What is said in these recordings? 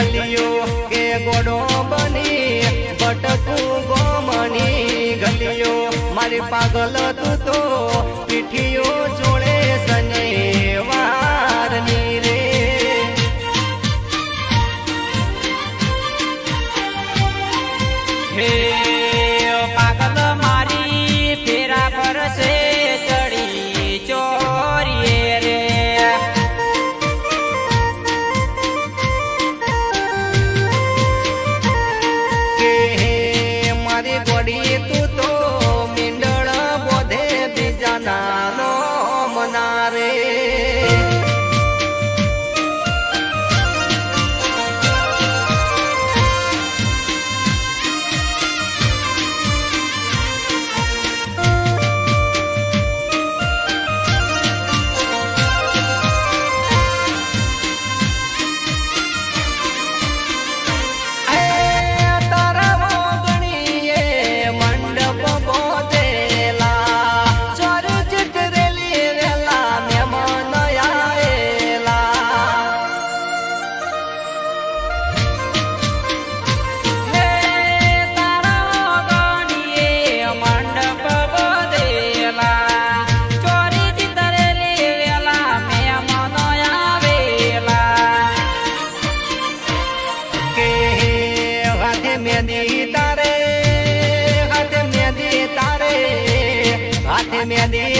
Lali. me a día.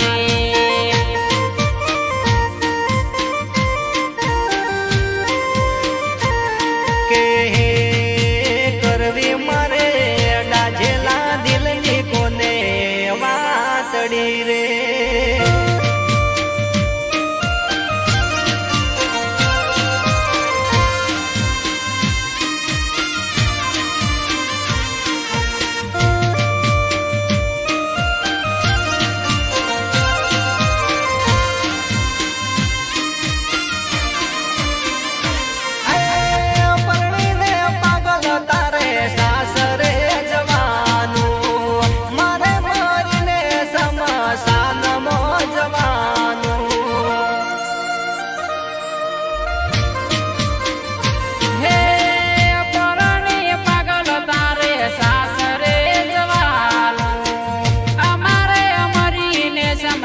રે કે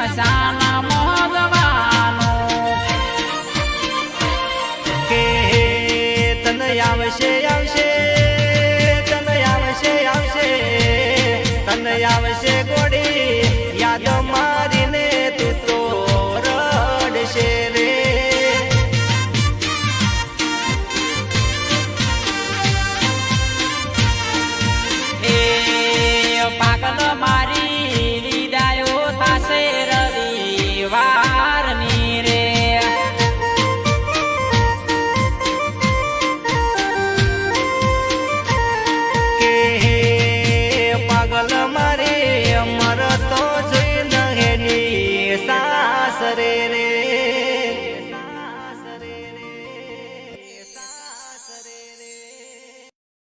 pasar